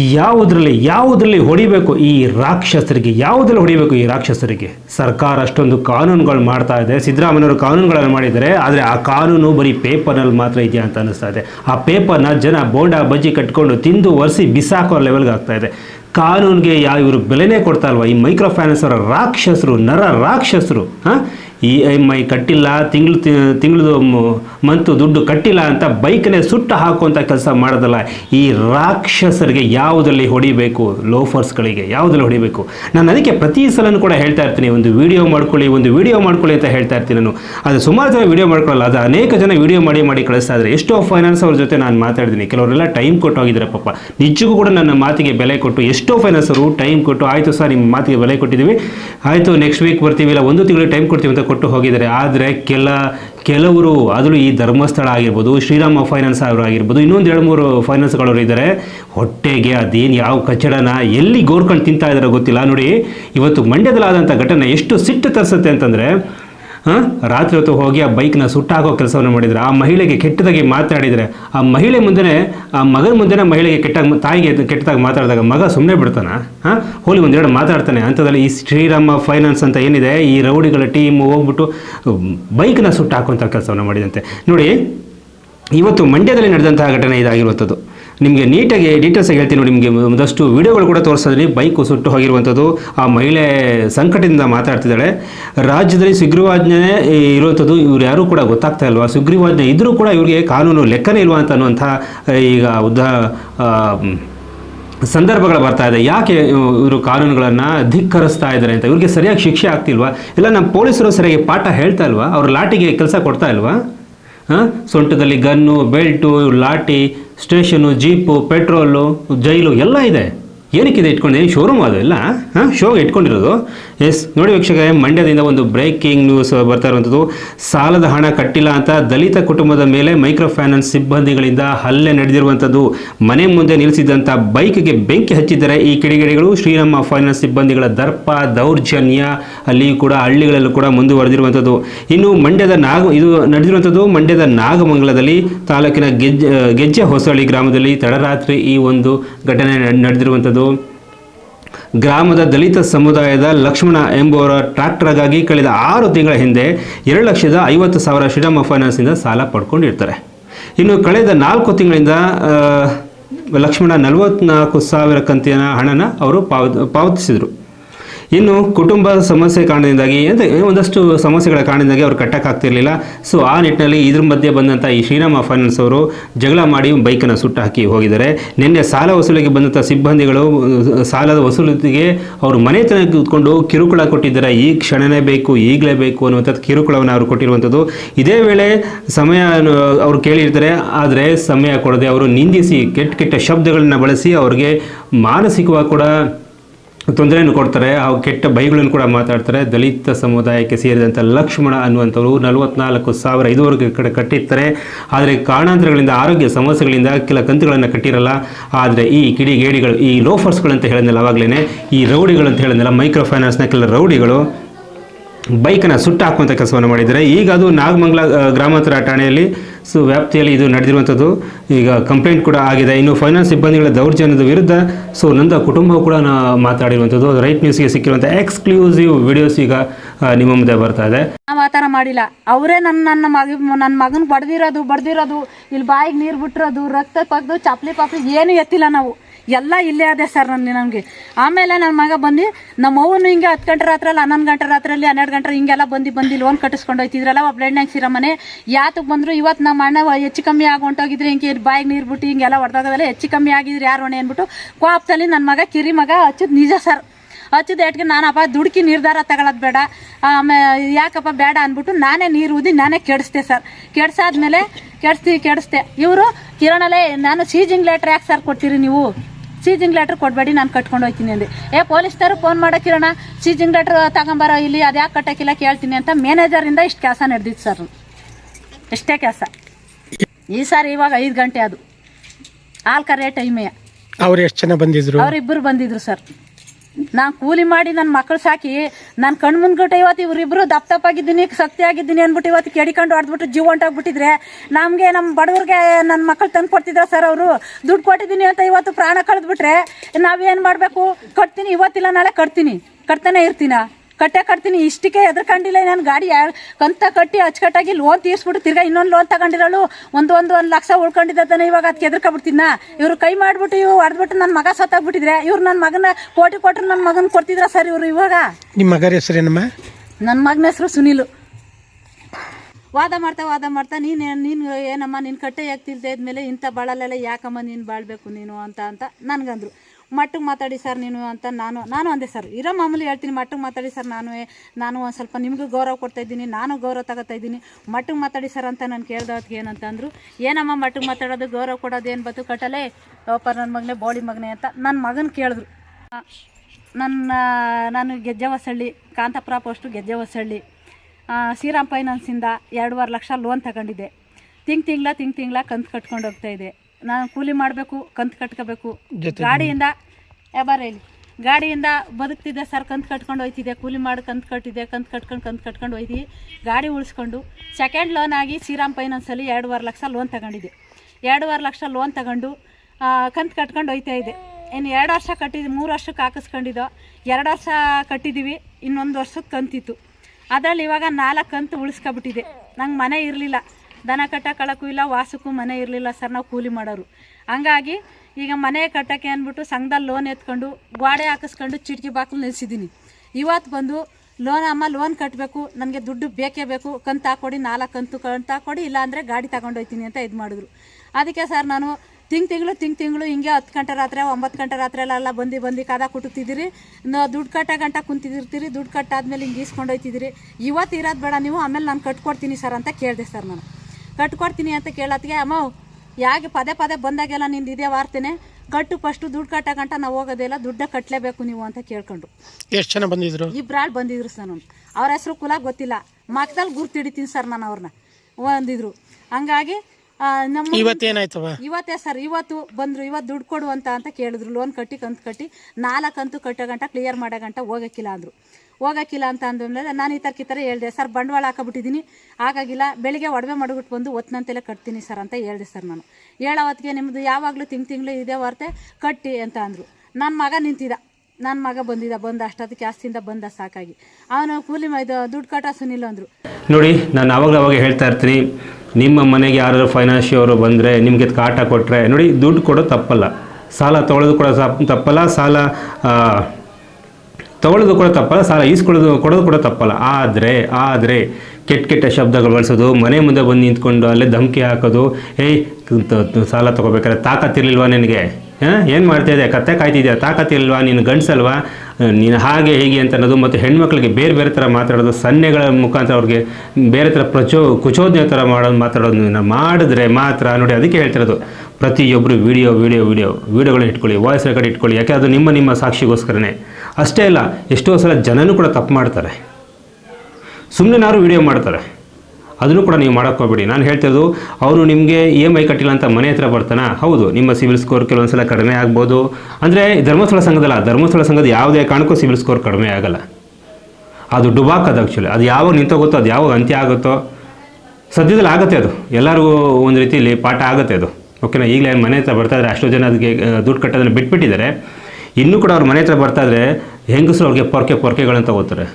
ಯಾವುದರಲ್ಲಿ ಯಾವುದರಲ್ಲಿ ಹೊಡಿಬೇಕು ಈ ರಾಕ್ಷಸರಿಗೆ, ಯಾವುದರಲ್ಲಿ ಹೊಡಿಬೇಕು ಈ ರಾಕ್ಷಸರಿಗೆ? ಸರ್ಕಾರ ಅಷ್ಟೊಂದು ಕಾನೂನುಗಳು ಮಾಡ್ತಾ ಇದೆ. ಸಿದ್ದರಾಮಯ್ಯವರು ಕಾನೂನುಗಳನ್ನು ಮಾಡಿದ್ದಾರೆ. ಆದರೆ ಆ ಕಾನೂನು ಬರೀ ಪೇಪರ್ನಲ್ಲಿ ಮಾತ್ರ ಇದೆಯಾ ಅಂತ ಅನ್ನಿಸ್ತಾ ಇದೆ. ಆ ಪೇಪರ್ನ ಜನ ಬೋಂಡಾ ಬಜ್ಜಿ ಕಟ್ಕೊಂಡು ತಿಂದು ಒರೆಸಿ ಬಿಸಾಕೋ ಲೆವೆಲ್ಗೆ ಆಗ್ತಾ ಇದೆ. ಕಾನೂನಿಗೆ ಯಾವ ಇವರು ಬೆಲೆನೇ ಕೊಡ್ತಾ ಇಲ್ವಾ? ಈ ಮೈಕ್ರೋ ಫೈನಾನ್ಸ್ ಅವರ ರಾಕ್ಷಸರು, ನರ ರಾಕ್ಷಸರು, ಹಾಂ? ಇ ಎಂ ಐ ಕಟ್ಟಿಲ್ಲ, ತಿಂಗಳು ತಿಂಗಳದು ಮಂತು ದುಡ್ಡು ಕಟ್ಟಿಲ್ಲ ಅಂತ ಬೈಕನ್ನೇ ಸುಟ್ಟು ಹಾಕುವಂಥ ಕೆಲಸ ಮಾಡೋದಲ್ಲ. ಈ ರಾಕ್ಷಸರಿಗೆ ಯಾವುದರಲ್ಲಿ ಹೊಡಿಬೇಕು? ಲೋಫರ್ಸ್ಗಳಿಗೆ ಯಾವುದರಲ್ಲಿ ಹೊಡಿಬೇಕು? ನಾನು ಅದಕ್ಕೆ ಪ್ರತಿ ಸಲನೂ ಕೂಡ ಹೇಳ್ತಾ ಇರ್ತೀನಿ, ಒಂದು ವಿಡಿಯೋ ಮಾಡ್ಕೊಳ್ಳಿ, ಒಂದು ವಿಡಿಯೋ ಮಾಡ್ಕೊಳ್ಳಿ ಅಂತ ಹೇಳ್ತಾ ಇರ್ತೀನಿ ನಾನು. ಅದು ಸುಮಾರು ಜನ ವಿಡಿಯೋ ಮಾಡ್ಕೊಳ್ಳಲ್ಲ, ಅದು ಅನೇಕ ಜನ ವಿಡಿಯೋ ಮಾಡಿ ಮಾಡಿ ಕಳಿಸ್ತಾ ಇದ್ದಾರೆ. ಎಷ್ಟೋ ಫೈನಾನ್ಸ್ ಅವ್ರ ಜೊತೆ ನಾನು ಮಾತಾಡಿದ್ದೀನಿ. ಕೆಲವರೆಲ್ಲ ಟೈಮ್ ಕೊಟ್ಟು ಹೋಗಿದ್ದಾರೆ ಪಾಪ. ನಿಜಕ್ಕೂ ಕೂಡ ನನ್ನ ಮಾತಿಗೆ ಬೆಲೆ ಕೊಟ್ಟು, ಎಷ್ಟೋ ಫೈನಾನ್ಸ್ ಅವರು ಟೈಮ್ ಕೊಟ್ಟು, ಆಯಿತು ಸರ್, ನಿಮ್ಮ ಮಾತಿಗೆ ಬೆಲೆ ಕೊಟ್ಟಿದ್ದೀವಿ. ಆಯಿತು ನೆಕ್ಸ್ಟ್ ವೀಕ್ ಬರ್ತೀವಿ. ಇಲ್ಲ, ಒಂದು ತಿಂಗಳು ಟೈಮ್ ಕೊಡ್ತೀವಿ ಅಂತ ಕೊಟ್ಟು ಹೋಗಿದ್ದಾರೆ. ಆದರೆ ಕೆಲ, ಕೆಲವರು ಆದರೂ ಈ ಧರ್ಮಸ್ಥಳ ಆಗಿರ್ಬೋದು, ಶ್ರೀರಾಮ ಫೈನಾನ್ಸ್ ಅವರು ಆಗಿರ್ಬೋದು, ಇನ್ನೊಂದು ಎರಡು ಮೂರು ಫೈನಾನ್ಸ್ಗಳವರು ಇದ್ದಾರೆ. ಹೊಟ್ಟೆಗೆ ಅದೇನು ಯಾವ ಕಚ್ಚಡನ ಎಲ್ಲಿ ಗೋರ್ಕೊಂಡು ತಿಂತಾ ಇದ್ದಾರೋ ಗೊತ್ತಿಲ್ಲ. ನೋಡಿ, ಇವತ್ತು ಮಂಡ್ಯದಲ್ಲಾದಂಥ ಘಟನೆ ಎಷ್ಟು ಸಿಟ್ಟು ತರಿಸುತ್ತೆ ಅಂತಂದರೆ ರಾತ್ರಿ ಹೊತ್ತು ಹೋಗಿ ಆ ಬೈಕ್ನ ಸುಟ್ಟಾಕೋ ಕೆಲಸವನ್ನು ಮಾಡಿದರೆ, ಆ ಮಹಿಳೆಗೆ ಕೆಟ್ಟದಾಗಿ ಮಾತಾಡಿದರೆ ಆ ಮಹಿಳೆ ಮುಂದೆ ಆ ಮಗನ ಮುಂದೆನೇ ಮಹಿಳೆಗೆ ಕೆಟ್ಟಾಗ ತಾಯಿಗೆ ಕೆಟ್ಟದಾಗಿ ಮಾತಾಡಿದಾಗ ಮಗ ಸುಮ್ಮನೆ ಬಿಡ್ತಾನ? ಹಾಂ? ಹೋಲಿ ಒಂದೆರಡು ಮಾತಾಡ್ತಾನೆ. ಅಂಥದ್ರಲ್ಲಿ ಈ ಶ್ರೀರಾಮ ಫೈನಾನ್ಸ್ ಅಂತ ಏನಿದೆ, ಈ ರೌಡಿಗಳ ಟೀಮ್ ಹೋಗ್ಬಿಟ್ಟು ಬೈಕ್ನ ಸುಟ್ಟಾಕುವಂಥ ಕೆಲಸವನ್ನು ಮಾಡಿದಂತೆ. ನೋಡಿ, ಇವತ್ತು ಮಂಡ್ಯದಲ್ಲಿ ನಡೆದಂತಹ ಘಟನೆ ಇದಾಗಿರುವಂಥದ್ದು. ನಿಮಗೆ ನೀಟಾಗಿ ಡೀಟೇಲ್ಸ್ ಹೇಳ್ತೀನಿ ನೋಡಿ, ನಿಮಗೆ ಒಂದಷ್ಟು ವಿಡಿಯೋಗಳು ಕೂಡ ತೋರಿಸಿದ್ರಿ ಬೈಕು ಸುಟ್ಟು ಹೋಗಿರುವಂಥದ್ದು. ಆ ಮಹಿಳೆ ಸಂಕಟದಿಂದ ಮಾತಾಡ್ತಿದ್ದಾಳೆ. ರಾಜ್ಯದಲ್ಲಿ ಸುಗ್ರೀವಾಜ್ಞೆ ಇರುವಂಥದ್ದು ಇವ್ರು ಯಾರೂ ಕೂಡ ಗೊತ್ತಾಗ್ತಾ ಇಲ್ವಾ? ಸುಗ್ರೀವಾಜ್ಞೆ ಇದ್ದರೂ ಕೂಡ ಇವರಿಗೆ ಕಾನೂನು ಲೆಕ್ಕನೇ ಇಲ್ವಾ ಅಂತ ಅನ್ನುವಂಥ ಈಗ ಉದ್ದ ಸಂದರ್ಭಗಳು ಬರ್ತಾ ಇದೆ. ಯಾಕೆ ಇವರು ಕಾನೂನುಗಳನ್ನು ಧಿಕ್ಕರಿಸ್ತಾ ಇದ್ದಾರೆ ಅಂತ? ಇವ್ರಿಗೆ ಸರಿಯಾಗಿ ಶಿಕ್ಷೆ ಆಗ್ತಿಲ್ವಾ? ಇಲ್ಲ ನಮ್ಮ ಪೊಲೀಸರು ಸರಿಯಾಗಿ ಪಾಠ ಹೇಳ್ತಾ ಇಲ್ವಾ? ಅವ್ರ ಲಾಟಿಗೆ ಕೆಲಸ ಕೊಡ್ತಾ ಇಲ್ವಾ? ಹಾಂ? ಸೊಂಟದಲ್ಲಿ gun, belt lathi station, jeep, petrol, jail ಎಲ್ಲ ಇದೆ. ಏನಕ್ಕಿದೆ ಇಟ್ಕೊಂಡು? ಏನು ಶೋರೂಮ್ ಅದು ಎಲ್ಲ? ಹಾಂ? ಶೋಗೆ ಇಟ್ಕೊಂಡಿರೋದು? ಎಸ್ ನೋಡಿ ವೀಕ್ಷಕರೇ, ಮಂಡ್ಯದಿಂದ ಒಂದು ಬ್ರೇಕಿಂಗ್ ನ್ಯೂಸ್ ಬರ್ತಾ ಇರುವಂಥದ್ದು. ಸಾಲದ ಹಣ ಕಟ್ಟಿಲ್ಲ ಅಂತ ದಲಿತ ಕುಟುಂಬದ ಮೇಲೆ ಮೈಕ್ರೋ ಫೈನಾನ್ಸ್ ಸಿಬ್ಬಂದಿಗಳಿಂದ ಹಲ್ಲೆ ನಡೆದಿರುವಂಥದ್ದು. ಮನೆ ಮುಂದೆ ನಿಲ್ಲಿಸಿದಂಥ ಬೈಕ್ಗೆ ಬೆಂಕಿ ಹಚ್ಚಿದ್ದಾರೆ ಈ ಕಿಡಿಗೇಡಿಗಳು ಶ್ರೀರಾಮ ಫೈನಾನ್ಸ್ ಸಿಬ್ಬಂದಿಗಳ ದರ್ಪ, ದೌರ್ಜನ್ಯ ಅಲ್ಲಿ ಕೂಡ ಹಳ್ಳಿಗಳಲ್ಲೂ ಕೂಡ ಮುಂದುವರೆದಿರುವಂಥದ್ದು. ಇನ್ನು ಮಂಡ್ಯದ ನಾಗ, ಇದು ನಡೆದಿರುವಂಥದ್ದು ಮಂಡ್ಯದ ನಾಗಮಂಗಲದಲ್ಲಿ ತಾಲೂಕಿನ ಗೆಜ್ಜೆ ಗೆಜ್ಜೆ ಹೊಸಳ್ಳಿ ಗ್ರಾಮದಲ್ಲಿ ತಡರಾತ್ರಿ ಈ ಒಂದು ಘಟನೆ ನಡ್- ನಡೆದಿರುವಂಥದ್ದು. ಗ್ರಾಮದ ದಲಿತ ಸಮುದಾಯದ ಲಕ್ಷ್ಮಣ ಎಂಬುವರ ಟ್ರ್ಯಾಕ್ಟರ್ಗಾಗಿ ಕಳೆದ ಆರು ತಿಂಗಳ ಹಿಂದೆ ಎರಡು ಲಕ್ಷದ ಐವತ್ತು ಸಾವಿರ ಶ್ರೀರಾಮ ಫೈನಾನ್ಸಿಂದ ಸಾಲ ಪಡ್ಕೊಂಡಿರ್ತಾರೆ. ಇನ್ನು ಕಳೆದ ನಾಲ್ಕು ತಿಂಗಳಿಂದ ಲಕ್ಷ್ಮಣ ನಲವತ್ನಾಲ್ಕು ಸಾವಿರ ಕಂತಿನ ಹಣನ ಅವರು ಪಾವತಿ, ಪಾವತಿಸಿದರು. ಇನ್ನು ಕುಟುಂಬ ಸಮಸ್ಯೆ ಕಾರಣದಿಂದಾಗಿ ಅಂದರೆ ಒಂದಷ್ಟು ಸಮಸ್ಯೆಗಳ ಕಾರಣದಿಂದಾಗಿ ಅವ್ರು ಕಟ್ಟಕ್ಕಾಗ್ತಿರ್ಲಿಲ್ಲ ಸೊ ಆ ನಿಟ್ಟಿನಲ್ಲಿ ಇದ್ರ ಮಧ್ಯೆ ಬಂದಂಥ ಈ ಶ್ರೀರಾಮ ಫೈನಾನ್ಸ್ ಅವರು ಜಗಳ ಮಾಡಿ ಬೈಕನ್ನು ಸುಟ್ಟು ಹಾಕಿ ಹೋಗಿದ್ದಾರೆ. ನಿನ್ನೆ ಸಾಲ ವಸೂಲಿಗೆ ಬಂದಂಥ ಸಿಬ್ಬಂದಿಗಳು ಸಾಲದ ವಸೂಲಿಗೆ ಅವರು ಮನೆ ತನಕ ಕೂತ್ಕೊಂಡು ಕಿರುಕುಳ ಕೊಟ್ಟಿದ್ದಾರೆ. ಈ ಕ್ಷಣನೇ ಬೇಕು, ಈಗಲೇ ಬೇಕು ಅನ್ನುವಂಥದ್ದು ಕಿರುಕುಳವನ್ನು ಅವರು ಕೊಟ್ಟಿರುವಂಥದ್ದು. ಇದೇ ವೇಳೆ ಸಮಯ ಅವರು ಕೇಳಿರ್ತಾರೆ. ಆದರೆ ಸಮಯ ಕೊಡದೆ ಅವರು ನಿಂದಿಸಿ ಕೆಟ್ಟ ಕೆಟ್ಟ ಶಬ್ದಗಳನ್ನ ಬಳಸಿ ಅವ್ರಿಗೆ ಮಾನಸಿಕವಾಗಿ ಕೂಡ ತೊಂದರೆಯನ್ನು ಕೊಡ್ತಾರೆ ಹಾಗೂ ಕೆಟ್ಟ ಬೈಗಳನ್ನು ಕೂಡ ಮಾತಾಡ್ತಾರೆ. ದಲಿತ ಸಮುದಾಯಕ್ಕೆ ಸೇರಿದಂಥ ಲಕ್ಷ್ಮಣ ಅನ್ನುವಂಥವ್ರು ನಲವತ್ನಾಲ್ಕು ಸಾವಿರ ಐದುವರೆಗೆ ಕಡೆ ಕಟ್ಟಿರ್ತಾರೆ. ಆದರೆ ಕಾರಣಾಂತರಗಳಿಂದ ಆರೋಗ್ಯ ಸಮಸ್ಯೆಗಳಿಂದ ಕೆಲ ಕಂತುಗಳನ್ನು ಕಟ್ಟಿರಲ್ಲ. ಆದರೆ ಈ ಕಿಡಿಗೇಡಿಗಳು, ಈ ಲೋಫರ್ಸ್ಗಳು ಅಂತ ಹೇಳಿದ್ನಲ್ಲ ಅವಾಗಲೇ ಈ ರೌಡಿಗಳು ಅಂತ ಹೇಳಿದ್ನಲ್ಲ ಮೈಕ್ರೋ ಫೈನಾನ್ಸ್ನ ಕೆಲ ರೌಡಿಗಳು ಬೈಕನ್ನು ಸುಟ್ಟು ಹಾಕುವಂಥ ಕೆಲಸವನ್ನು ಮಾಡಿದ್ದಾರೆ. ಈಗ ಅದು ನಾಗಮಂಗಲ ಗ್ರಾಮಾಂತರ ಠಾಣೆಯಲ್ಲಿ ಸೊ ವ್ಯಾಪ್ತಿಯಲ್ಲಿ ಇದು ನಡೆದಿರುವಂಥದ್ದು. ಈಗ ಕಂಪ್ಲೇಂಟ್ ಕೂಡ ಆಗಿದೆ. ಇನ್ನು ಫೈನಾನ್ಸ್ ಸಿಬ್ಬಂದಿಗಳ ದೌರ್ಜನ್ಯದ ವಿರುದ್ಧ ಸೊ ನಂದ ಕುಟುಂಬ ಕೂಡ ಮಾತಾಡಿರುವಂಥದ್ದು. ರೈಟ್ ನ್ಯೂಸ್ಗೆ ಸಿಕ್ಕಿರುವಂಥ ಎಕ್ಸ್ಕ್ಲೂಸಿವ್ ವಿಡಿಯೋಸ್ ಈಗ ನಿಮ್ಮ ಮುಂದೆ ಬರ್ತಾ ಇದೆ. ನಾವು ಆ ಥರ ಮಾಡಿಲ್ಲ. ಅವರೇ ನನ್ನ ನನ್ನ ಮಗ ನನ್ನ ಮಗನ ಬಡ್ದಿರೋದು ಬಡ್ದಿರೋದು ಇಲ್ಲಿ ಬಾಯಿಗೆ ನೀರು ಬಿಟ್ಟಿರೋದು, ರಕ್ತ ಪಗ್ದು ಚಪ್ಲಿ ಪಾಪ್ಲಿ ಏನೂ ಎತ್ತಿಲ್ಲ ನಾವು. ಎಲ್ಲ ಇಲ್ಲೇ ಅದೇ ಸರ್ ನನ್ನ ನಮಗೆ. ಆಮೇಲೆ ನನ್ನ ಮಗ ಬಂದು, ನಮ್ಮ ಅವನು ಹಿಂಗೆ ಹತ್ತು ಗಂಟೆ ರಾತ್ರಲ್ಲಿ ಹನ್ನೊಂದು ಗಂಟೆ ರಾತ್ರಲ್ಲಿ ಹನ್ನೆರಡು ಗಂಟೆ ಹಿಂಗೆಲ್ಲ ಬಂದು ಬಂದು ಲೋನ್ ಕಟ್ಟಿಸ್ಕೊಂಡು ಹೋಯ್ತಿದ್ರಲ್ಲ ಒಬ್ಬ ಸಿರ ಮನೆ ಯಾತಕ್ಕೆ ಬಂದರು ಇವತ್ತು ನಮ್ಮ ಅಣ್ಣ ಹೆಚ್ಚು ಕಮ್ಮಿ ಆಗಿ ಹೊಂಟೋಗಿದ್ರೆ ಹಿಂಗೆ ಬಾಯಿಗೆ ನೀರು ಬಿಟ್ಟು ಹಿಂಗೆಲ್ಲ ಹೊಡೆದೋಗೋದಲ್ಲ ಹೆಚ್ಚು ಕಮ್ಮಿ ಆಗಿದ್ರೆ ಯಾರು ಹೊಣೆ ಅಂದ್ಬಿಟ್ಟು ಕೋಪದಲ್ಲಿ ನನ್ನ ಮಗ ಕಿರಿ ಮಗ ಹಚ್ಚಿದ್ ನಿಜ ಸರ್. ಹಚ್ಚಿದ ನಾನು ನಾನಪ್ಪ ದುಡುಕಿ ನಿರ್ಧಾರ ತಗೊಳ್ಳೋದು ಬೇಡ ಆಮೇಲೆ ಯಾಕಪ್ಪ ಬೇಡ ಅಂದ್ಬಿಟ್ಟು ನಾನೇ ನೀರು ಊದಿ ನಾನೇ ಕೆಡಿಸ್ದೆ ಸರ್. ಕೆಡ್ಸಾದ್ಮೇಲೆ ಕೆಡಿಸ್ತೀವಿ ಕೆಡಿಸ್ದೆ. ಇವರು ಕಿರಣಲ್ಲೇ ನಾನು ಸೀಜಿಂಗ್ ಲೆಟ್ರ್ ಯಾಕೆ ಸರ್ ಕೊಡ್ತೀರಿ ನೀವು? ಸೀಜಿಂಗ್ ಲೆಟ್ರ್ ಕೊಡಬೇಡಿ ನಾನು ಕಟ್ಕೊಂಡು ಹೋಗ್ತೀನಿ ಅಂದೆ. ಏ ಪೊಲೀಸ್ನವರು ಫೋನ್ ಮಾಡೋಕ್ಕಿರೋಣ? ಚೀಜಿಂಗ್ ಸೀಜಿಂಗ್ ಲೆಟ್ರ್ ತಗೊಂಬರೋ ಇಲ್ಲಿ ಅದು ಯಾಕೆ ಕಟ್ಟೋಕ್ಕಿಲ್ಲ ಕೇಳ್ತೀನಿ ಅಂತ ಮ್ಯಾನೇಜರಿಂದ ಇಷ್ಟು ಕೆಲಸ ನಡೆದಿತ್ತು ಸರ್. ಇಷ್ಟೇ ಕೆಲಸ ಈ ಸಾರಿ ಇವಾಗ ಐದು ಗಂಟೆ ಅದು. ಹಾಲು ಕರೆ ಟೈಮೇ ಅವ್ರು ಎಷ್ಟು ಜನ ಬಂದಿದ್ರು? ಅವರಿಬ್ಬರು ಬಂದಿದ್ರು ಸರ್. ನಾನು ಕೂಲಿ ಮಾಡಿ ನನ್ನ ಮಕ್ಕಳು ಸಾಕಿ, ನಾನು ಕಣ್ ಮುಂದ್ಗಟ್ಟೆ ಇವತ್ತು ಇವರಿಬ್ರು ದಪ್ಪ ದಪ್ಪಾಗಿದ್ದೀನಿ ಶಕ್ತಿ ಆಗಿದ್ದೀನಿ ಅಂದ್ಬಿಟ್ಟು ಇವತ್ತು ಕೆಡಿಕೊಂಡು ಹೊಡೆದ್ಬಿಟ್ಟು ಜೀವ ಹೊಂಟೋಗ್ಬಿಟ್ಟಿದ್ರೆ ನಮಗೆ ನಮ್ಮ ಬಡವ್ರಿಗೆ ನನ್ನ ಮಕ್ಕಳು ತಂದು ಕೊಡ್ತಿದ್ರು ಸರ್ ಅವರು? ದುಡ್ಡು ಕೊಟ್ಟಿದ್ದೀನಿ ಅಂತ ಇವತ್ತು ಪ್ರಾಣ ಕಳೆದ್ಬಿಟ್ರೆ ನಾವೇನು ಮಾಡಬೇಕು? ಕಟ್ತೀನಿ, ಇವತ್ತಿಲ್ಲ, ನಾಳೆ ಕಟ್ತೀನಿ. ಕಟ್ತಾನೆ ಇರ್ತೀನ? ಕಟ್ಟೆ ಕಟ್ತೀನಿ ಇಷ್ಟಕ್ಕೆ ಎದ್ರಕಂಡಿಲ್ಲ ನಾನು ಗಾಡಿ ಕಂತ ಕಟ್ಟಿ ಅಚ್ಚುಕಟ್ಟಾಗಿ ಲೋನ್ ತೀರಿಸ್ಬಿಟ್ಟು ತಿರ್ಗಾ ಇನ್ನೊಂದು ಲೋನ್ ತಗೊಂಡಿರೋಳು ಒಂದು ಒಂದು ಒಂದು ಲಕ್ಷ ಉಳ್ಕೊಂಡಿದ್ದಾನೆ ಇವಾಗ ಅದಕ್ಕೆ ಎದ್ರಕೊಬಿಡ್ತೀನ ಇವ್ರು ಕೈ ಮಾಡಿಬಿಟ್ಟು ಇವ್ರು ಹೊಡೆದ್ಬಿಟ್ಟು ನನ್ನ ಮಗ ಸತ್ತಾಗ್ಬಿಟ್ಟಿದ್ರೆ ಇವ್ರು ನನ್ನ ಮಗನ ಕೋಟಿ ಕೊಟ್ಟರು ನನ್ನ ಮಗನ ಕೊಡ್ತಿದ್ರ ಸರ್ ಇವರು ಇವಾಗ? ನಿಮ್ಮ ಮಗರ ಹೆಸರೇನಮ್ಮ ನನ್ನ ಮಗನ ಹೆಸರು ಸುನೀಲು. ವಾದ ಮಾಡ್ತಾ ವಾದ ಮಾಡ್ತಾ ನೀನು ನೀನು ಏನಮ್ಮ ನಿನ್ನ ಕಟ್ಟೆ ಯಾಕೆ ತಿಳ್ತಾ ಇದ್ಮೇಲೆ ಇಂಥ ಬಾಳಲ್ಲೆಲ್ಲ ಯಾಕಮ್ಮ ನೀನು ಬಾಳ್ಬೇಕು ನೀನು ಅಂತ ಅಂತ ನನಗಂದ್ರು. ಮಟ್ಟಿಗೆ ಮಾತಾಡಿ ಸರ್ ನೀನು ಅಂತ ನಾನು ನಾನು ಅಂದೆ ಸರ್. ಇರೋ ಮಾಮೂಲಿ ಹೇಳ್ತೀನಿ ಮಟ್ಟಿಗೆ ಮಾತಾಡಿ ಸರ್ ನಾನು ನಾನು ಒಂದು ಸ್ವಲ್ಪ ನಿಮಗೂ ಗೌರವ ಕೊಡ್ತಾ ಇದ್ದೀನಿ, ನಾನು ಗೌರವ ತಗೋತಾ ಇದ್ದೀನಿ. ಮಟ್ಟಿಗೆ ಮಾತಾಡಿ ಸರ್ ಅಂತ ನಾನು ಕೇಳ್ದವ್ರಿಗೆ ಏನಂತಂದ್ರು, ಏನಮ್ಮ ಮಟ್ಟಿಗೆ ಮಾತಾಡೋದು, ಗೌರವ ಕೊಡೋದು, ಏನು ಬತ್ತು? ಕಟ್ಟಲೆ ಒಪ್ಪ ನನ್ನ ಮಗನೇ, ಬೋಳಿ ಮಗನೇ ಅಂತ ನನ್ನ ಮಗನ ಕೇಳಿದ್ರು. ನನ್ನ, ನಾನು ಗೆಜ್ಜೆ ಹೊಸಳ್ಳಿ ಕಾಂತಪುರ ಪೋಸ್ಟು ಗೆಜ್ಜೆ ಹೊಸಳ್ಳಿ ಶ್ರೀರಾಮ್ ಫೈನಾನ್ಸಿಂದ ಎರಡೂವರೆ ಲಕ್ಷ ಲೋನ್ ತಗೊಂಡಿದ್ದೆ. ತಿಂಗ್ ತಿಂಗ್ಳ ತಿಂಗ್ ತಿಂಗ್ಳ ಕಂತು ಕಟ್ಕೊಂಡು ಹೋಗ್ತಾಯಿದ್ದೆ ನಾನು ಕೂಲಿ ಮಾಡಬೇಕು ಕಂತು ಕಟ್ಕೋಬೇಕು. ಗಾಡಿಯಿಂದ ಯಾಬಾರ ಇಲ್ಲಿ ಗಾಡಿಯಿಂದ ಬದುಕ್ತಿದ್ದೆ ಸರ್ ಕಂತು ಕಟ್ಕೊಂಡು ಹೋಯ್ತಿದ್ದೆ ಕೂಲಿ ಮಾಡಿ ಕಂತು ಕಟ್ಟಿದ್ದೆ ಕಂತು ಕಟ್ಕೊಂಡು ಕಂತು ಕಟ್ಕೊಂಡು ಹೋಯ್ತಿ ಗಾಡಿ ಉಳಿಸ್ಕೊಂಡು ಸೆಕೆಂಡ್ ಲೋನ್ ಆಗಿ ಶ್ರೀರಾಮ್ ಫೈನಾನ್ಸಲ್ಲಿ ಎರಡೂವರೆ ಲಕ್ಷ ಲೋನ್ ತಗೊಂಡಿದ್ದೆ. ಎರಡೂವರೆ ಲಕ್ಷ ಲೋನ್ ತಗೊಂಡು ಕಂತು ಕಟ್ಕೊಂಡು ಹೋಯ್ತಾ ಇದೆ ಇನ್ನು ಎರಡು ವರ್ಷ ಕಟ್ಟಿದ್ದು ಮೂರು ವರ್ಷಕ್ಕೆ ಹಾಕಿಸ್ಕೊಂಡಿದ್ದೋ ಎರಡು ವರ್ಷ ಕಟ್ಟಿದ್ದೀವಿ ಇನ್ನೊಂದು ವರ್ಷಕ್ಕೆ ಕಂತಿತ್ತು. ಅದರಲ್ಲಿ ಇವಾಗ ನಾಲ್ಕು ಕಂತು ಉಳಿಸ್ಕೊಬಿಟ್ಟಿದೆ. ನಂಗೆ ಮನೆ ಇರಲಿಲ್ಲ. ದನ ಕಟ್ಟಕ್ಕಳಕ್ಕೂ ಇಲ್ಲ, ವಾಸಕ್ಕೂ ಮನೆ ಇರಲಿಲ್ಲ ಸರ್, ನಾವು ಕೂಲಿ ಮಾಡೋರು. ಹಂಗಾಗಿ ಈಗ ಮನೆ ಕಟ್ಟೋಕ್ಕೆ ಅಂದ್ಬಿಟ್ಟು ಸಂಘದಲ್ಲಿ ಲೋನ್ ಎತ್ಕೊಂಡು, ಗ್ವಾಡೆ ಹಾಕಿಸ್ಕೊಂಡು ಚಿಟಕಿ ಬಾಕ್ಲು ನಿಲ್ಸಿದ್ದೀನಿ. ಇವತ್ತು ಬಂದು ಲೋನ್ ಅಮ್ಮ ಲೋನ್ ಕಟ್ಟಬೇಕು ನನಗೆ ದುಡ್ಡು ಬೇಕೇ ಬೇಕು, ಕಂತು ಹಾಕೊಡಿ ನಾಲ್ಕು ಕಂತು ಕಂತು ಹಾಕೊಡಿ ಇಲ್ಲಾಂದರೆ ಗಾಡಿ ತಗೊಂಡೋಯ್ತೀನಿ ಅಂತ ಇದು ಮಾಡಿದ್ರು. ಅದಕ್ಕೆ ಸರ್ ನಾನು ತಿಂಗ್ ತಿಂಗಳು ತಿಂಗ್ ತಿಂಗಳು ಹಿಂಗೆ ಹತ್ತು ಗಂಟೆ ರಾತ್ರಿ, ಒಂಬತ್ತು ಗಂಟೆ ರಾತ್ರಿ ಎಲ್ಲ ಬಂದು ಬಂದು ಕಾದ ಕುಟುಕ್ತಿದ್ದೀರಿ ದುಡ್ಡು ಕಟ್ಟ ಗಂಟ ಕುಂತಿದ್ದಿರ್ತೀರಿ ದುಡ್ಡು ಕಟ್ಟಾದ್ಮೇಲೆ ಹಿಂಗೆ ಈಸ್ಕೊಂಡು ಹೋಯ್ತಿದ್ದೀರಿ. ಇವತ್ತು ಇರೋದು ಬೇಡ ನೀವು, ಆಮೇಲೆ ನಾನು ಕಟ್ಕೊಡ್ತೀನಿ ಸರ್ ಅಂತ ಕೇಳಿದೆ ಸರ್ ನಾನು. ಕಟ್ಕೊಡ್ತೀನಿ ಅಂತ ಕೇಳತ್ಗೆ ಅಮ್ಮ ಯಾಕೆ ಪದೇ ಪದೇ ಬಂದಾಗೆಲ್ಲ ನಿಂದು ಇದೇ ವಾರ್ತೇನೆ? ಕಟ್ಟು ಫಸ್ಟು ದುಡ್ಡು ಕಟ್ಟಾಗಂಟ ನಾವು ಹೋಗೋದಿಲ್ಲ ದುಡ್ಡ ಕಟ್ಟಲೇಬೇಕು ನೀವು ಅಂತ ಕೇಳ್ಕೊಂಡು. ಎಷ್ಟು ಜನ ಬಂದಿದ್ರು? ಇಬ್ಬರಾಳು ಬಂದಿದ್ರು ಸರ್ ನಾನು ಅವ್ರ ಹೆಸರು ಕುಲ ಗೊತ್ತಿಲ್ಲ. ಮಕ್ಕದಲ್ಲಿ ಗುರ್ತು ಹಿಡಿತೀನಿ ಸರ್ ನಾನು ಅವ್ರನ್ನ ಒಂದಿದ್ರು ಹಂಗಾಗಿ ನಮ್ಮ ಇವತ್ತೇನಾಯ್ತವ? ಇವತ್ತೇ ಸರ್ ಇವತ್ತು ಬಂದರು ಇವತ್ತು ದುಡ್ಡು ಕೊಡುವಂತ ಅಂತ ಅಂತ ಕೇಳಿದ್ರು. ಲೋನ್ ಕಟ್ಟಿ ಕಂತು ಕಟ್ಟಿ ನಾಲ್ಕು ಕಂತು ಕಟ್ಟೋ ಗಂಟ ಕ್ಲಿಯರ್ ಮಾಡೋ ಗಂಟ ಹೋಗೋಕ್ಕಿಲ್ಲ ಅಂದರು. ಹೋಗೋಕ್ಕಿಲ್ಲ ಅಂತ ಅಂದಮೇಲೆ ನಾನು ಈ ಥರಕ್ಕೆ ಈ ಥರ ಹೇಳಿದೆ, ಸರ್, ಬಂಡವಾಳ ಹಾಕಬಿಟ್ಟಿದ್ದೀನಿ. ಆಗಾಗಿಲ್ಲ ಬೆಳಿಗ್ಗೆ ಒಡವೆ ಮಡಗಿಟ್ಟು ಬಂದು ಒತ್ತಿನಂತೆಲ್ಲ ಕಟ್ತೀನಿ ಸರ್, ಅಂತ ಹೇಳಿದೆ ಸರ್ ನಾನು. ಹೇಳೋ ಹೊತ್ತಿಗೆ ನಿಮ್ಮದು ಯಾವಾಗಲೂ ತಿಂಗ್ ತಿಂಗಳು ಇದೇ ವಾರ್ತೆ, ಕಟ್ಟಿ, ಅಂತ ಅಂದರು. ನನ್ನ ಮಗ ನಿಂತಿದ್ದ ನನ್ನ ಮಗ ಬಂದಿದ್ದ ಬಂದ ಅಷ್ಟೊತ್ತಿಗೆ ಜಾಸ್ತಿಯಿಂದ ಬಂದ ಸಾಕಾಗಿ. ಅವನು ಕೂಲಿ ಮಾಡಿದ ದುಡ್ಡು ಕಟ್ಟ ಸುನಿಲ್ಲ ಅಂದರು. ನೋಡಿ, ನಾನು ಅವಾಗ ಅವಾಗ ಹೇಳ್ತಾ ಇರ್ತೀನಿ, ನಿಮ್ಮ ಮನೆಗೆ ಯಾರಾದ್ರು ಫೈನಾನ್ಷಿಯವರು ಬಂದರೆ ನಿಮಗೆ ಕಾಟ ಕೊಟ್ಟರೆ ನೋಡಿ, ದುಡ್ಡು ಕೊಡೋದು ತಪ್ಪಲ್ಲ. ಸಾಲ ತೊಗೊಳೋದು ಕೂಡ ತಪ್ಪಲ್ಲ, ಸಾಲ ತಗೊಳ್ಳೋದು ಕೂಡ ತಪ್ಪಲ್ಲ, ಸಾಲ ಈಸ್ಕೊಳ್ಳೋದು ಕೊಡೋದು ಕೂಡ ತಪ್ಪಲ್ಲ. ಆದರೆ ಆದರೆ ಕೆಟ್ಟ ಕೆಟ್ಟ ಶಬ್ದಗಳು ಬಳಸೋದು, ಮನೆ ಮುಂದೆ ಬಂದು ನಿಂತ್ಕೊಂಡು ಅಲ್ಲೇ ಧಮಕಿ ಹಾಕೋದು, ಏಯ್ ಸಾಲ ತೊಗೋಬೇಕಾದ್ರೆ ತಾಕತ್ತಿರ್ಲಿಲ್ವಾ ನಿನಗೆ? ಏನು ಮಾಡ್ತಾ ಇದೆ ಕತ್ತೆ ಕಾಯ್ತಿದ್ಯಾ? ತಾಕತ್ತಿಲ್ವಾ ನೀನು ಗಂಡಸಲ್ವಾ? ನೀನು ಹಾಗೆ ಹೀಗೆ ಅಂತ ಅನ್ನೋದು ಮತ್ತು ಹೆಣ್ಮಕ್ಳಿಗೆ ಬೇರೆ ಬೇರೆ ಥರ ಮಾತಾಡೋದು, ಸನ್ನೆಗಳ ಮುಖಾಂತರ ಅವ್ರಿಗೆ ಬೇರೆ ಥರ ಪ್ರಚೋ, ಕುಚೋದ್ಯ ಥರ ಮಾಡೋದು ಮಾತಾಡೋದನ್ನ ಮಾಡಿದ್ರೆ ಮಾತ್ರ ನೋಡಿ ಅದಕ್ಕೆ ಹೇಳ್ತಿರೋದು ಪ್ರತಿಯೊಬ್ಬರು ವಿಡಿಯೋ ವಿಡಿಯೋ ವಿಡಿಯೋ ವಿಡಿಯೋಗಳನ್ನ ಇಟ್ಕೊಳ್ಳಿ ವಾಯ್ಸ್ ರೆಕಾರ್ಡ್ ಇಟ್ಕೊಳ್ಳಿ. ಯಾಕೆ? ಅದು ನಿಮ್ಮ ನಿಮ್ಮ ಸಾಕ್ಷಿಗೋಸ್ಕರನೇ. ಅಷ್ಟೇ ಇಲ್ಲ ಎಷ್ಟೋ ಸಲ ಜನನೂ ಕೂಡ ತಪ್ಪು ಮಾಡ್ತಾರೆ. ಸುಮ್ಮನೆ ನಾರು ವಿಡಿಯೋ ಮಾಡ್ತಾರೆ. ಅದನ್ನು ಕೂಡ ನೀವು ಮಾಡೋಕ್ಕೆ ಹೋಗ್ಬೇಡಿ. ನಾನು ಹೇಳ್ತಿರೋದು, ಅವರು ನಿಮಗೆ ಇ ಎಂ ಐ ಕಟ್ಟಿಲ್ಲ ಅಂತ ಮನೆ ಹತ್ರ ಬರ್ತಾನ? ಹೌದು, ನಿಮ್ಮ ಸಿವಿಲ್ ಸ್ಕೋರ್ ಕೆಲವೊಂದು ಸಲ ಕಡಿಮೆ ಆಗ್ಬೋದು. ಅಂದರೆ ಧರ್ಮಸ್ಥಳ ಸಂಘದಲ್ಲ, ಧರ್ಮಸ್ಥಳ ಸಂಘದ ಯಾವುದೇ ಕಾರಣಕ್ಕೂ ಸಿವಿಲ್ ಸ್ಕೋರ್ ಕಡಿಮೆ ಆಗಲ್ಲ. ಅದು ಡುಬಾಕ್ ಅದು ಆ್ಯಕ್ಚುಲಿ ಅದು ಯಾವಾಗ ನಿಂತೋಗುತ್ತೋ, ಅದು ಯಾವಾಗ ಅಂತ್ಯ ಆಗುತ್ತೋ. ಸದ್ಯದಲ್ಲಿ ಆಗುತ್ತೆ ಅದು. ಎಲ್ಲರಿಗೂ ಒಂದು ರೀತಿಯಲ್ಲಿ ಪಾಠ ಆಗುತ್ತೆ ಅದು. ಓಕೆನಾ? ಈಗಲೇ ಮನೆ ಹತ್ರ ಬರ್ತಾ ಇದ್ದಾರೆ ಅಷ್ಟೋ ಜನ ಅದಕ್ಕೆ ದುಡ್ಡು ಕಟ್ಟೋದನ್ನು ಬಿಟ್ಬಿಟ್ಟಿದ್ದಾರೆ. ಇನ್ನೂ ಕೂಡ ಅವ್ರ ಮನೆ ಹತ್ರ ಬರ್ತಾ ಇದ್ರೆ ಹೆಂಗಸರು ಅವ್ರಿಗೆ ಪೊರ್ಕೆ ಪೊರ್ಕೆಗಳನ್ನು ತಗೋತಾರೆ.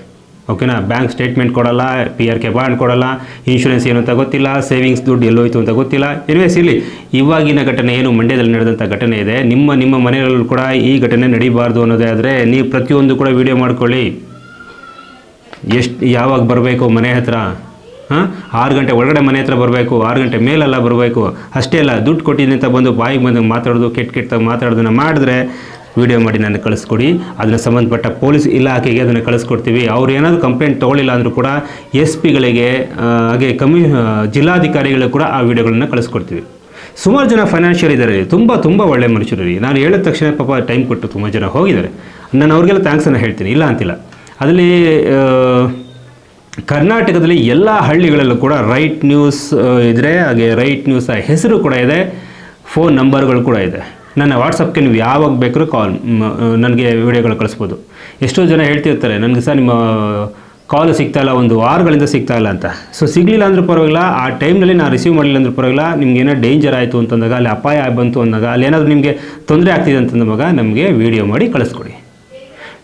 ಓಕೆನಾ ಬ್ಯಾಂಕ್ ಸ್ಟೇಟ್ಮೆಂಟ್ ಕೊಡಲ್ಲ ಪಿ ಆರ್ ಕೆ ಬಾಂಡ್ ಕೊಡಲ್ಲ ಇನ್ಶೂರೆನ್ಸ್ ಏನು ಅಂತ ಗೊತ್ತಿಲ್ಲ ಸೇವಿಂಗ್ಸ್ ದುಡ್ಡು ಎಲ್ಲೋಯ್ತು ಅಂತ ಗೊತ್ತಿಲ್ಲ. ಎನಿವೇಸ್ ಇಲ್ಲಿ ಇವಾಗಿನ ಘಟನೆ ಏನು? ಮಂಡ್ಯದಲ್ಲಿ ನಡೆದಂಥ ಘಟನೆ ಇದೆ. ನಿಮ್ಮ ನಿಮ್ಮ ಮನೆಗಳಲ್ಲೂ ಕೂಡ ಈ ಘಟನೆ ನಡೀಬಾರ್ದು ಅನ್ನೋದೇ ಆದರೆ ನೀವು ಪ್ರತಿಯೊಂದು ಕೂಡ ವೀಡಿಯೋ ಮಾಡ್ಕೊಳ್ಳಿ. ಎಷ್ಟು, ಯಾವಾಗ ಬರಬೇಕು ಮನೆ ಹತ್ರ? ಹಾಂ? ಆರು ಗಂಟೆ ಒಳಗಡೆ ಮನೆ ಹತ್ರ ಬರಬೇಕು, ಆರು ಗಂಟೆ ಮೇಲೆಲ್ಲ ಬರಬೇಕು. ಅಷ್ಟೇ ಅಲ್ಲ, ದುಡ್ಡು ಕೊಟ್ಟಿದ್ದೀನಿ ಅಂತ ಬಂದು ಬಾಯಿಗೆ ಬಂದು ಮಾತಾಡೋದು, ಕೆಟ್ಟ ಕೆಟ್ಟ ಮಾತಾಡೋದನ್ನ ಮಾಡಿದ್ರೆ ವಿಡಿಯೋ ಮಾಡಿ ನನಗೆ ಕಳಿಸ್ಕೊಡಿ. ಅದನ್ನು ಸಂಬಂಧಪಟ್ಟ ಪೊಲೀಸ್ ಇಲಾಖೆಗೆ ಅದನ್ನು ಕಳಿಸ್ಕೊಡ್ತೀವಿ. ಅವ್ರು ಏನಾದರೂ ಕಂಪ್ಲೇಂಟ್ ತೊಗೊಳ್ಳಿಲ್ಲ ಅಂದರೂ ಕೂಡ ಎಸ್ ಪಿಗಳಿಗೆ ಹಾಗೆ ಕಮ್ಮಿ ಜಿಲ್ಲಾಧಿಕಾರಿಗಳಿಗೆ ಕೂಡ ಆ ವಿಡಿಯೋಗಳನ್ನು ಕಳಿಸ್ಕೊಡ್ತೀವಿ. ಸುಮಾರು ಜನ ಫೈನಾನ್ಷಿಯಲ್ ಇದ್ದಾರೆ ತುಂಬ ತುಂಬ ಒಳ್ಳೆ ಮನುಷ್ಯರು ರೀ ನಾನು ಹೇಳಿದ ತಕ್ಷಣ ಪಾಪ ಟೈಮ್ ಕೊಟ್ಟು ತುಂಬ ಜನ ಹೋಗಿದ್ದಾರೆ. ನಾನು ಅವ್ರಿಗೆಲ್ಲ ಥ್ಯಾಂಕ್ಸನ್ನು ಹೇಳ್ತೀನಿ. ಇಲ್ಲ ಅಂತಿಲ್ಲ. ಅದರಲ್ಲಿ ಕರ್ನಾಟಕದಲ್ಲಿ ಎಲ್ಲ ಹಳ್ಳಿಗಳಲ್ಲೂ ಕೂಡ ರೈಟ್ ನ್ಯೂಸ್ ಇದ್ದರೆ ಹಾಗೆ ರೈಟ್ ನ್ಯೂಸ್ ಹೆಸರು ಕೂಡ ಇದೆ. ಫೋನ್ ನಂಬರ್ಗಳು ಕೂಡ ಇದೆ. ನನ್ನ ವಾಟ್ಸಪ್ಗೆ ನೀವು ಯಾವಾಗ ಬೇಕಾದ್ರೂ ಕಾಲ್ ನನಗೆ ವಿಡಿಯೋಗಳು ಕಳಿಸ್ಬೋದು. ಎಷ್ಟೋ ಜನ ಹೇಳ್ತಿರ್ತಾರೆ, ನನಗೆ ಸರ್ ನಿಮ್ಮ ಕಾಲ್ ಸಿಗ್ತಾ ಇಲ್ಲ, ಒಂದು ವಾರಗಳಿಂದ ಸಿಗ್ತಾ ಇಲ್ಲ ಅಂತ. ಸೊ ಸಿಗಲಿಲ್ಲ ಅಂದರೂ ಪರವಾಗಿಲ್ಲ, ಆ ಟೈಮ್ನಲ್ಲಿ ನಾನು ರಿಸೀವ್ ಮಾಡಲಿಲ್ಲ ಅಂದ್ರೂ ಪರವಾಗಿಲ್ಲ, ನಿಮ್ಗೆ ಏನೋ ಡೇಂಜರ್ ಆಯಿತು ಅಂತಂದಾಗ, ಅಲ್ಲಿ ಅಪಾಯ ಬಂತು ಅಂದಾಗ, ಅಲ್ಲಿ ಏನಾದರೂ ನಿಮಗೆ ತೊಂದರೆ ಆಗ್ತಿದೆ ಅಂತಂದಾಗ ನಮಗೆ ವಿಡಿಯೋ ಮಾಡಿ ಕಳಿಸ್ಕೊಡಿ.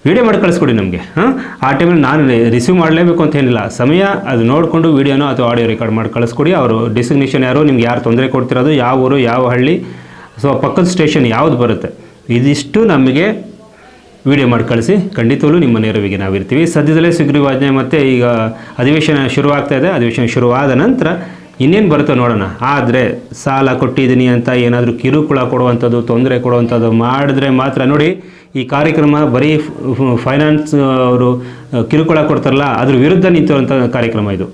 ವಿಡಿಯೋ ಮಾಡಿ ಕಳಿಸ್ಕೊಡಿ ನಮಗೆ, ಹಾಂ? ಆ ಟೈಮಲ್ಲಿ ನಾನು ರಿಸೀವ್ ಮಾಡಲೇಬೇಕು ಅಂತ ಏನಿಲ್ಲ. ಸಮಯ ಅದು ನೋಡಿಕೊಂಡು ವಿಡಿಯೋನೋ ಅಥವಾ ಆಡಿಯೋ ರೆಕಾರ್ಡ್ ಮಾಡಿ ಕಳಿಸ್ಕೊಡಿ. ಅವರು ಡಿಸಿಗ್ನೇಷನ್ ಯಾರು, ನಿಮ್ಗೆ ಯಾರು ತೊಂದರೆ ಕೊಡ್ತಿರೋದು, ಯಾವ ಊರು, ಯಾವ ಹಳ್ಳಿ ಸೊ ಪಕ್ಕದ ಸ್ಟೇಷನ್ ಯಾವುದು ಬರುತ್ತೆ? ಇದಿಷ್ಟು ನಮಗೆ ವಿಡಿಯೋ ಮಾಡಿ ಕಳಿಸಿ. ಖಂಡಿತವೂ ನಿಮ್ಮ ನೆರವಿಗೆ ನಾವಿರ್ತೀವಿ. ಸದ್ಯದಲ್ಲೇ ಸುಗ್ರೀವಾಜ್ಞೆ ಮತ್ತು ಈಗ ಅಧಿವೇಶನ ಶುರುವಾಗ್ತಾ ಇದೆ. ಅಧಿವೇಶನ ಶುರುವಾದ ನಂತರ ಇನ್ನೇನು ಬರುತ್ತೋ ನೋಡೋಣ. ಆದರೆ ಸಾಲ ಕೊಟ್ಟಿದ್ದೀನಿ ಅಂತ ಏನಾದರೂ ಕಿರುಕುಳ ಕೊಡುವಂಥದ್ದು, ತೊಂದರೆ ಕೊಡುವಂಥದ್ದು ಮಾಡಿದ್ರೆ ಮಾತ್ರ ನೋಡಿ, ಈ ಕಾರ್ಯಕ್ರಮ ಬರೀ ಫೈನಾನ್ಸ್ ಅವರು ಕಿರುಕುಳ ಕೊಡ್ತಾರಲ್ಲ, ಅದ್ರ ವಿರುದ್ಧ ನಿಂತಿರುವಂಥ ಕಾರ್ಯಕ್ರಮ ಇದು.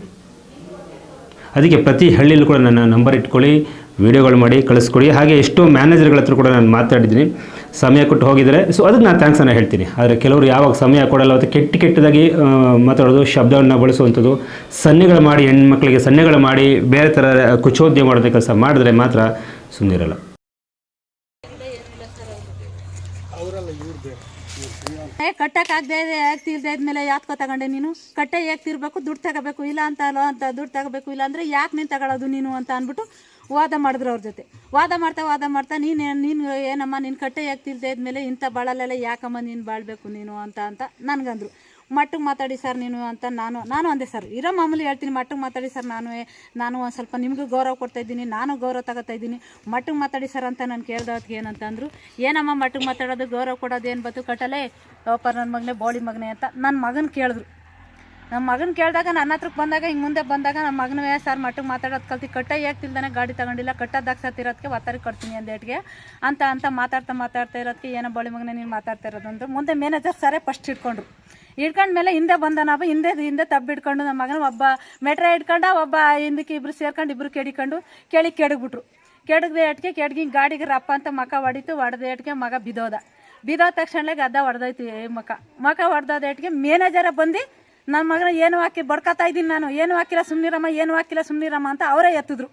ಅದಕ್ಕೆ ಪ್ರತಿ ಹಳ್ಳಿಯಲ್ಲೂ ಕೂಡ ನನ್ನ ನಂಬರ್ ಇಟ್ಕೊಳ್ಳಿ. ವಿಡಿಯೋಗಳು ಮಾಡಿ ಕಳಿಸ್ಕೊಡಿ. ಹಾಗೆ ಎಷ್ಟೋ ಮ್ಯಾನೇಜರ್ಗಳ ಹತ್ರ ಕೂಡ ನಾನು ಮಾತಾಡಿದ್ದೀನಿ. ಸಮಯ ಕೊಟ್ಟು ಹೋಗಿದ್ದಾರೆ. ಸೊ ಅದಕ್ಕೆ ನಾನು ಥ್ಯಾಂಕ್ಸನ್ನು ಹೇಳ್ತೀನಿ. ಆದರೆ ಕೆಲವರು ಯಾವಾಗ ಸಮಯ ಕೊಡಲ್ಲ ಅಥವಾ ಕೆಟ್ಟ ಕೆಟ್ಟದಾಗಿ ಮಾತಾಡೋದು, ಶಬ್ದವನ್ನು ಬಳಸುವಂಥದ್ದು, ಸನ್ನೆಗಳು ಮಾಡಿ, ಹೆಣ್ಮಕ್ಳಿಗೆ ಸನ್ನೆಗಳು ಮಾಡಿ, ಬೇರೆ ಥರ ಕುಚೋದ್ಯ ಮಾಡೋದ ಕೆಲಸ ಮಾಡಿದ್ರೆ ಮಾತ್ರ ಸುಮ್ಮನಿರಲ್ಲ ಏ ಕಟ್ಟಕ್ ಆಗದೆ ಯಾಕೆ ತೀರ್ದೆ ಇದ್ಮೇಲೆ ಯಾತ್ಕೋ ತಗೊಂಡೆ ನೀನು? ಕಟ್ಟೆ ಯಾಕೆ ತಿರ್ಬೇಕು? ದುಡ್ಡು ತಗೋಬೇಕು, ಇಲ್ಲ ಅಂತ ಅಲ್ಲ ಅಂತ ದುಡ್ಡು ತಗೋಬೇಕು, ಇಲ್ಲ ಅಂದ್ರೆ ಯಾಕೆ ನೀನು ತಗೊಳ್ಳೋದು ನೀನು ಅಂತ ಅಂದ್ಬಿಟ್ಟು ವಾದ ಮಾಡಿದ್ರು ಅವ್ರ ಜೊತೆ. ವಾದ ಮಾಡ್ತಾ ವಾದ ಮಾಡ್ತಾ, ನೀನು ನೀನು ಏನಮ್ಮ ನಿನ್ನ ಕಟ್ಟೆ ಯಾಕೆ ತೀರ್ದೆ ಇದ್ಮೇಲೆ ಇಂಥ ಬಾಳಲ್ಲೆಲ್ಲ ಯಾಕಮ್ಮ ನೀನು ಬಾಳ್ಬೇಕು ನೀನು ಅಂತ ಅಂತ ನನ್ಗಂದ್ರು. ಮಟ್ಟಿಗೆ ಮಾತಾಡಿ ಸರ್ ನೀನು ಅಂತ ನಾನು ನಾನು ಅಂದೆ ಸರ್ ಇರೋ ಮಾಮೂಲಿ ಹೇಳ್ತೀನಿ ಮಟ್ಟಿಗೆ ಮಾತಾಡಿ ಸರ್ ನಾನು ನಾನು ಒಂದು ಸ್ವಲ್ಪ ನಿಮಗೂ ಗೌರವ ಕೊಡ್ತಾ ಇದ್ದೀನಿ, ನಾನು ಗೌರವ ತಗೋತಾ ಇದ್ದೀನಿ. ಮಟ್ಟಿಗೆ ಮಾತಾಡಿ ಸರ್ ಅಂತ ನಾನು ಕೇಳ್ದವ್ರಿಗೆ ಏನಂತ ಅಂದರು, ಏನಮ್ಮ ಮಟ್ಟಿಗೆ ಮಾತಾಡೋದು, ಗೌರವ ಕೊಡೋದು ಏನು ಬತ್ತು ಕಟ್ಟಲೆ ಓಪರ್ ನನ್ನ ಮಗನೇ, ಬೋಳಿ ಮಗನೇ ಅಂತ ನನ್ನ ಮಗನ ಕೇಳಿದ್ರು. ನಮ್ಮ ಮಗನ ಕೇಳಿದಾಗ ನನ್ನ ಹತ್ರಕ್ಕೆ ಬಂದಾಗ, ಹಿಂಗೆ ಮುಂದೆ ಬಂದಾಗ ನಮ್ಮ ಮಗನವೇ ಸರ್ ಮಟ್ಟಿಗೆ ಮಾತಾಡೋದು ಕಲ್ತಿ ಕಟ್ಟ ಯಾಕೆ ತಿಳ್ದಾನೆ, ಗಾಡಿ ತಗೊಂಡಿಲ್ಲ ಕಟ್ಟೋದಾಗ ಸತ್ತಿರೋದಕ್ಕೆ ಒತ್ತಾರಿ ಕೊಡ್ತೀನಿ ಅಂದೇಟ್ಗೆ ಅಂತ ಅಂತ ಮಾತಾಡ್ತಾ ಮಾತಾಡ್ತಾ ಇರೋದಕ್ಕೆ ಏನೋ ಬಳಿ ಮಗನೇ ನೀನು ಮಾತಾಡ್ತಾ ಇರೋದು ಅಂದ್ರೆ. ಮುಂದೆ ಮ್ಯಾನೇಜರ್ ಸರೇ ಫಸ್ಟ್ ಹಿಡ್ಕೊಂಡ್ರು. ಹಿಡ್ಕೊಂಡ್ಮೇಲೆ ಹಿಂದೆ ಬಂದ ನಾವು, ಹಿಂದೆ ಹಿಂದೆ ತಬ್ಬಿಡ್ಕೊಂಡು ನಮ್ಮ ಮಗನ ಒಬ್ಬ ಮೆಟ್ರ ಹಿಡ್ಕೊಂಡ, ಒಬ್ಬ ಹಿಂದಕ್ಕೆ ಇಬ್ರು ಸೇರ್ಕೊಂಡು, ಇಬ್ರು ಕೆಡಿಕೊಂಡು ಕೇಳಿ ಕೆಡಗ್ಬಿಟ್ರು. ಕೆಡಗ್ದೆ ಏಟ್ಗೆ ಕೆಡ್ಗಿ ಗಾಡಿಗೆ ರಪ್ಪ ಅಂತ ಮಕ ಹೊಡಿತು, ಹೊಡೆದ ಏಟ್ಗೆ ಮಗ ಬಿದೋದ ಬಿದೋದ ತಕ್ಷಣ ಗದ್ದ ಹೊಡೆದೈತಿ ಮಕ. ಮಕ ಹೊಡೆದ ಏಟ್ಗೆ ಮ್ಯಾನೇಜರ ಬಂದು ನನ್ನ ಮಗನ ಏನು ಹಾಕಿ ಬಡ್ಕೊತಾ ಇದ್ದೀನಿ ನಾನು? ಏನು ಹಾಕಿಲ್ಲ ಸುಮ್ಮನಿರಮ್ಮ ಏನು ಹಾಕಿಲ್ಲ ಸುಮ್ಮನಿರಮ್ಮ ಅಂತ ಅವರೇ ಎತ್ತಿದ್ರು.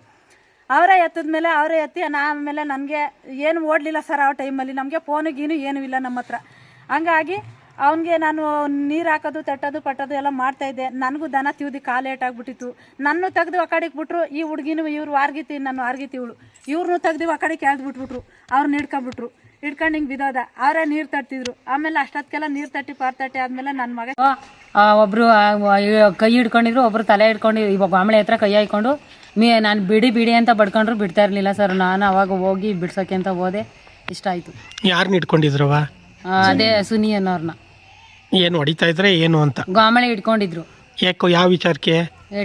ಅವರೇ ಎತ್ತಿದ್ಮೇಲೆ ಅವರೇ ಎತ್ತಿ ಆಮೇಲೆ ನನಗೆ ಏನು ಓಡಲಿಲ್ಲ ಸರ್ ಆ ಟೈಮಲ್ಲಿ, ನಮಗೆ ಫೋನು ಗೀನು ಏನೂ ಇಲ್ಲ ನಮ್ಮ ಹತ್ರ. ಹಂಗಾಗಿ ಅವನಿಗೆ ನಾನು ನೀರು ಹಾಕೋದು, ತಟ್ಟೋದು, ಪಟ್ಟೋದು ಎಲ್ಲ ಮಾಡ್ತಾಯಿದ್ದೆ ನನಗೂ ದನ ತಿವ್ದಿ ಕಾಲು ಏಟಾಗ್ಬಿಟ್ಟಿತ್ತು ನನ್ನ ತೆಗೆದು ಆ ಕಡೆಗೆ ಬಿಟ್ರು, ಈ ಹುಡುಗಿನೂ ಇವ್ರು ವಾರ್ಗಿತಿ ನಾನು ವಾರ್ಗಿತಿ ಇವಳು. ಇವ್ರನ್ನೂ ತೆಗ್ದು ಆ ಕಡೆಗೆ ಅವ್ರನ್ನ ಹಿಡ್ಕೊಂಬಿಟ್ರು ಹಿಡ್ಕೊಂಡು ಹಿಂಗೆ ಬಿದೋದ ಅವರೇ ನೀರು ತಟ್ಟಿದ್ರು. ಆಮೇಲೆ ಅಷ್ಟೊತ್ತಿಗೆಲ್ಲ ನೀರು ತಟ್ಟಿ, ಪಾರ್ ತಟ್ಟಿ ಆದಮೇಲೆ ನನ್ನ ಮಗ ಆ, ಒಬ್ರು ಕೈ ಹಿಡ್ಕೊಂಡಿದ್ರು ಒಬ್ರು ತಲೆ ಹಿಡ್ಕೊಂಡು ಇವಾಗ ಆಮೇಲೆ ಹತ್ರ ಕೈ ಹಾಕೊಂಡು ಮೀ ನಾನು ಬಿಡಿ ಬಿಡಿ ಅಂತ ಬಡ್ಕೊಂಡ್ರು ಬಿಡ್ತಾ ಇರಲಿಲ್ಲ ಸರ್. ನಾನು ಅವಾಗ ಹೋಗಿ ಬಿಡ್ಸೋಕೆ ಅಂತ ಹೋದೆ. ಇಷ್ಟ ಆಯಿತು. ಯಾರನ್ನ ಇಟ್ಕೊಂಡಿದ್ರವ ಅದೇ ಸುನಿ ಅನ್ನೋರ್ನ. ಏನು ಹೊಡಿತಾ ಇದ್ರೆ ಏನು ಅಂತ? ಗಾಮಳೆ ಹಿಡ್ಕೊಂಡಿದ್ರು. ಯಾಕೋ ಯಾವ ವಿಚಾರಕ್ಕೆ?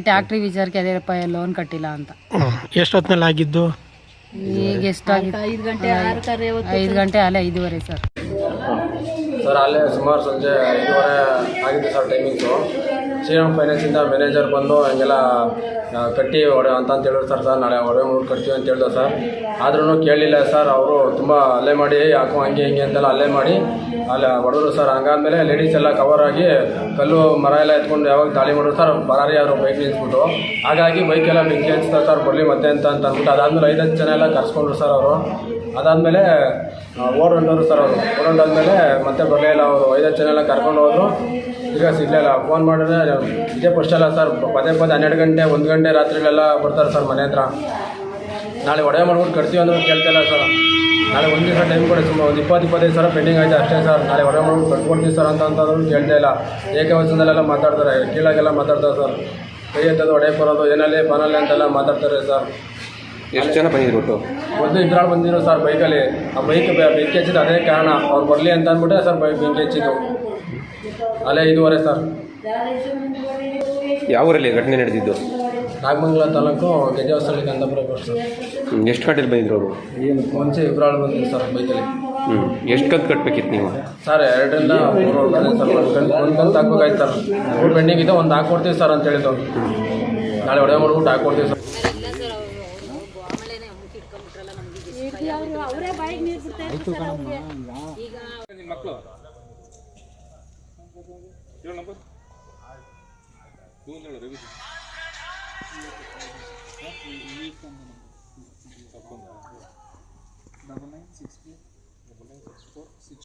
ಟ್ಯಾಕ್ಟ್ರಿ ವಿಚಾರಕ್ಕೆ ಅದೇ ರೂಪಾಯಿ ಲೋನ್ ಕಟ್ಟಿಲ್ಲ ಅಂತ. ಎಷ್ಟೊತ್ತಿನಲ್ಲಿ ಎಷ್ಟೊತ್ನಲ್ಲಿ ಆಗಿದ್ದು? ಈಗ ಎಷ್ಟಾಗಿತ್ತು ಐದು ಗಂಟೆ ಅಲ್ಲೇ ಐದುವರೆ ಸರ್. ಸರ್ ಅಲ್ಲೇ ಸುಮಾರು ಸಂಜೆ ಐದುವರೆ ಆಗಿದೆ ಸರ್ ಟೈಮಿಂಗ್ಸು ಶ್ರೀರಾಮ್ ಫೈನಾನ್ಸಿಂದ ಮ್ಯಾನೇಜರ್ ಬಂದು ಹಂಗೆಲ್ಲ ಕಟ್ಟಿ ಹೊಡೆ ಅಂತ ಅಂತ ಹೇಳಿದ್ರು ಸರ್ ಸರ್, ನಾಳೆ ಒಡೆ ಮೂರು ಕಟ್ತೀವಿ ಅಂತ ಹೇಳ್ದೆ ಸರ್. ಆದ್ರೂ ಕೇಳಲಿಲ್ಲ ಸರ್, ಅವರು ತುಂಬ ಅಲ್ಲೇ ಮಾಡಿ, ಯಾಕೋ ಹಂಗೆ ಹಿಂಗೆ ಅಂತೆಲ್ಲ ಅಲ್ಲೇ ಮಾಡಿ, ಅಲ್ಲಿ, ಹೊಡೆದ್ರು ಸರ್. ಹಂಗಾದ್ಮೇಲೆ ಲೇಡೀಸ್ ಎಲ್ಲ ಕವರ್ ಆಗಿ ಕಲ್ಲು, ಮರ ಎಲ್ಲ ಎತ್ಕೊಂಡು ಯಾವಾಗ ದಾಳಿ ಮಾಡಿದ್ರು ಸರ್ ಬರಾರಿ ಅವರು ಬೈಕ್ ನಿಲ್ಸ್ಬಿಟ್ಟು. ಹಾಗಾಗಿ ಬೈಕೆಲ್ಲ ಬೆಂಕಿ ಹಚ್ತಾರೆ ಸರ್, ಬರಲಿ ಮತ್ತೆ ಅಂತ ಅಂತ ಅಂದ್ಬಿಟ್ಟು ಐದು ಹತ್ತು ಜನ ಎಲ್ಲ ಕರ್ಸ್ಕೊಂಡ್ರು ಸರ್ ಅವರು. ಅದಾದಮೇಲೆ ಓಡ್ ಹೊಂಟೋರು ಸರ್ ಅವರು. ಓಡ್ ಹೊಂಟಾದ್ಮೇಲೆ ಮತ್ತೆ ಬರಲೇ ಇಲ್ಲ ಅವರು. ಐದತ್ತು ಜನ ಎಲ್ಲ ಕರ್ಕೊಂಡು ಹೋದ್ರು. ಈಗ ಸಿಗಲಿಲ್ಲ. ಫೋನ್ ಮಾಡಿದ್ರೆ ಇದೇ ಫಸ್ಟ್ ಅಲ್ಲ ಸರ್ ಪದೇ ಪದೇ ಹನ್ನೆರಡು ಗಂಟೆ ಒಂದು ಗಂಟೆ ರಾತ್ರಿಗಳೆಲ್ಲ ಬರ್ತಾರೆ ಸರ್ ಮನೆ ಹತ್ರ. ನಾಳೆ ಒಡೆ ಮಾಡ್ಬಿಟ್ಟು ಕಟ್ತೀವಿ ಅಂದ್ರೆ ಕೇಳ್ತಿಲ್ಲ ಸರ್ ನಾಳೆ ಒಂದು ದಿವಸ ಟೈಮ್ ಕೊಡಿ ಸುಮ್ಮನೆ ಒಂದು ಇಪ್ಪತ್ತು ಇಪ್ಪತ್ತೈದು ಸಾವಿರ ಪೆಂಡಿಂಗ್ ಆಯಿತು ಅಷ್ಟೇ ಸರ್ ನಾಳೆ ಒಡೆ ಮಾಡ್ಬಿಟ್ಟು ಕಟ್ಕೊಡ್ತೀವಿ ಸರ್ ಅಂತ ಅಂತಂದ್ರು ಕೇಳ್ತಾ ಇಲ್ಲ. ಏಕವಚನದಲ್ಲೆಲ್ಲ ಮಾತಾಡ್ತಾರೆ. ಕೀಳಾಗೆಲ್ಲ ಮಾತಾಡ್ತಾರೆ ಸರ್ ಕೈ ಎತ್ತೋದು ಒಡೆ ಬರೋದು ಏನಲ್ಲಿ ಬನಲ್ಲಿ ಅಂತೆಲ್ಲ ಮಾತಾಡ್ತಾರೆ ಸರ್ ಎಷ್ಟು ಜನ ಬಂದಿದ್ರು ಒಟ್ಟು? ಒಂದು ಇದ್ರಲ್ಲಿ ಬಂದಿರೋ ಸರ್ ಬೈಕಲ್ಲಿ ಆ ಬೈಕ್ ಬೆಂಕಿ ಹಚ್ಚಿದ್ದು ಅದೇ ಕಾರಣ. ಅವ್ರು ಬರಲಿ ಅಂತ ಅಂದ್ಬಿಟ್ಟೆ ಸರ್ ಬೈಕ್ ಬೆಂಕಿ ಹಚ್ಚಿದ್ದು. ಅಲ್ಲೇ ಐದೂವರೆ ಸರ್. ಯಾವ ಊರಲ್ಲಿ ಘಟನೆ ನಡೆದಿದ್ದು? ನಾಗಮಂಗಲ ತಾಲೂಕು ಗೆಜ್ಜೆಹೊಸಳ್ಳಿ ಕಂದಪುರ ಬಸ್ ಸರ್ ಹ್ಮ್, ಎಷ್ಟು ಗಂಟೆಲಿ ಬಂದಿದ್ರು ಅವರು? ಏನು ಮುಂಚೆ ಇಬ್ರಾಳು ಬಂದಿದ್ರು ಸರ್ ಬೈಕಲ್ಲಿ. ಹ್ಞೂ ಎಷ್ಟು ಕಂತು ಕಟ್ಬೇಕಿತ್ತು ನೀವು? ಸರ್ ಎರಡರಿಂದ ಮೂರು ಬಂದಿದೆ ಸರ್ ಒಂದು ಕಂತು ಒಂದು ಕಂತು ಹಾಕ್ಬೇಕಾಯ್ತು ಸರ್. ಮೂರು ಪೆಂಡಿಂಗ್ ಇದೆ ಒಂದು ಹಾಕ್ಕೊಡ್ತೀವಿ ಸರ್ ಅಂತ ಹೇಳಿದ್ದು ನಾಳೆ ಒಡೆ ಮಾಡ್ಬಿಟ್ಟು ಹಾಕ್ಕೊಡ್ತೀವಿ ಸರ್. ಅವರೇ ಬಾಯಿಗೆ ನೀರು ಬಿಡ್ತಾ ಇದ್ರು ಸರ್ ಅವ್ರಿಗೆ.